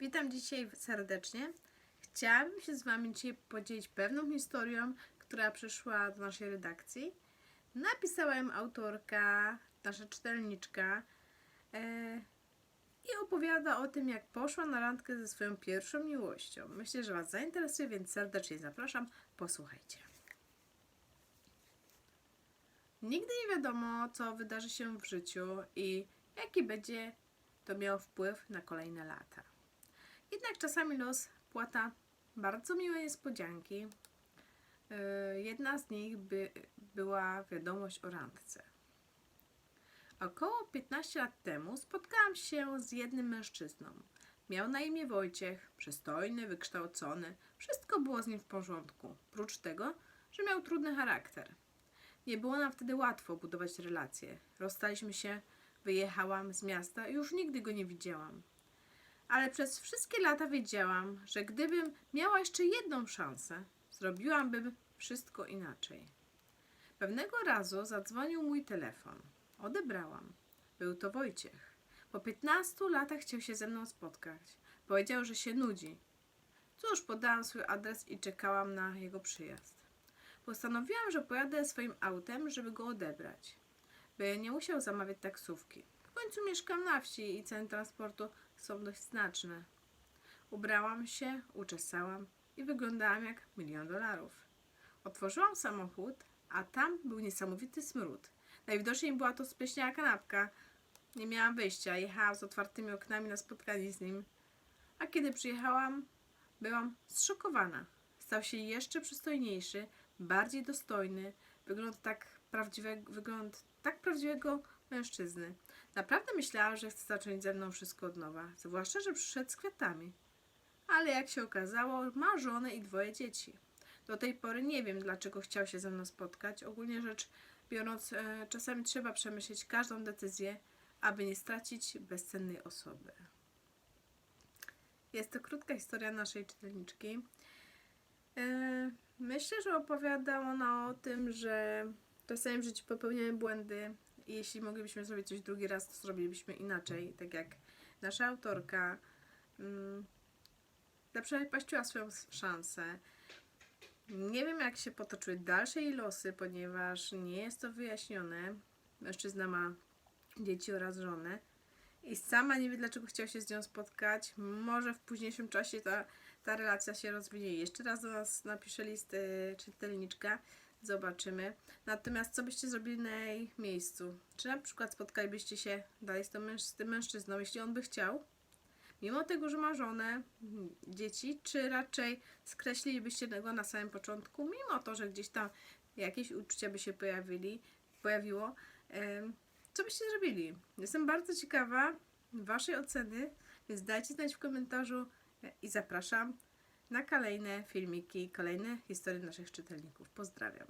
Witam dzisiaj serdecznie. Chciałabym się z Wami dzisiaj podzielić pewną historią, która przyszła do naszej redakcji. Napisała ją autorka, nasza czytelniczka e, i opowiada o tym, jak poszła na randkę ze swoją pierwszą miłością. Myślę, że Was zainteresuje, więc serdecznie zapraszam. Posłuchajcie. Nigdy nie wiadomo, co wydarzy się w życiu i jaki będzie to miało wpływ na kolejne lata. Jednak czasami los płata bardzo miłe niespodzianki. Yy, Jedna z nich by, była wiadomość o randce. Około 15 lat temu spotkałam się z jednym mężczyzną. Miał na imię Wojciech, przystojny, wykształcony, wszystko było z nim w porządku, prócz tego, że miał trudny charakter. Nie było nam wtedy łatwo budować relacje. Rozstaliśmy się, wyjechałam z miasta i już nigdy go nie widziałam. Ale przez wszystkie lata wiedziałam, że gdybym miała jeszcze jedną szansę, zrobiłabym wszystko inaczej. Pewnego razu zadzwonił mój telefon. Odebrałam. Był to Wojciech. Po 15 latach chciał się ze mną spotkać. Powiedział, że się nudzi. Cóż, podałam swój adres i czekałam na jego przyjazd. Postanowiłam, że pojadę swoim autem, żeby go odebrać, by nie musiał zamawiać taksówki. W końcu mieszkam na wsi i ceny transportu są dość znaczne. Ubrałam się, uczesałam i wyglądałam jak milion dolarów. Otworzyłam samochód, a tam był niesamowity smród. Najwidoczniej była to spleśniała kanapka. Nie miałam wyjścia, jechałam z otwartymi oknami na spotkanie z nim. A kiedy przyjechałam, byłam zszokowana. Stał się jeszcze przystojniejszy, bardziej dostojny, wygląd tak, prawdziwe, wygląd tak prawdziwego mężczyzny. Naprawdę myślałam, że chce zacząć ze mną wszystko od nowa, zwłaszcza, że przyszedł z kwiatami. Ale jak się okazało, ma żonę i dwoje dzieci. Do tej pory nie wiem, dlaczego chciał się ze mną spotkać. Ogólnie rzecz biorąc, e, czasami trzeba przemyśleć każdą decyzję, aby nie stracić bezcennej osoby. Jest to krótka historia naszej czytelniczki. E, Myślę, że opowiada ona o tym, że czasami w życiu popełniamy błędy i jeśli moglibyśmy zrobić coś drugi raz, to zrobilibyśmy inaczej, tak jak nasza autorka mm, zaprzepaściła swoją szansę. Nie wiem, jak się potoczyły dalsze jej losy, ponieważ nie jest to wyjaśnione. Mężczyzna ma dzieci oraz żonę i sama nie wie, dlaczego chciał się z nią spotkać. Może w późniejszym czasie ta, ta relacja się rozwinie. Jeszcze raz do nas napisze list czytelniczka. Zobaczymy. Natomiast co byście zrobili na jej miejscu? Czy na przykład spotkalibyście się dalej z, tym mężczyzną, jeśli on by chciał? Mimo tego, że ma żonę, dzieci, czy raczej skreślilibyście go na samym początku, mimo to, że gdzieś tam jakieś uczucia by się pojawili, pojawiło? Co byście zrobili? Jestem bardzo ciekawa Waszej oceny, więc dajcie znać w komentarzu e, i zapraszam na kolejne filmiki, kolejne historie naszych czytelników. Pozdrawiam.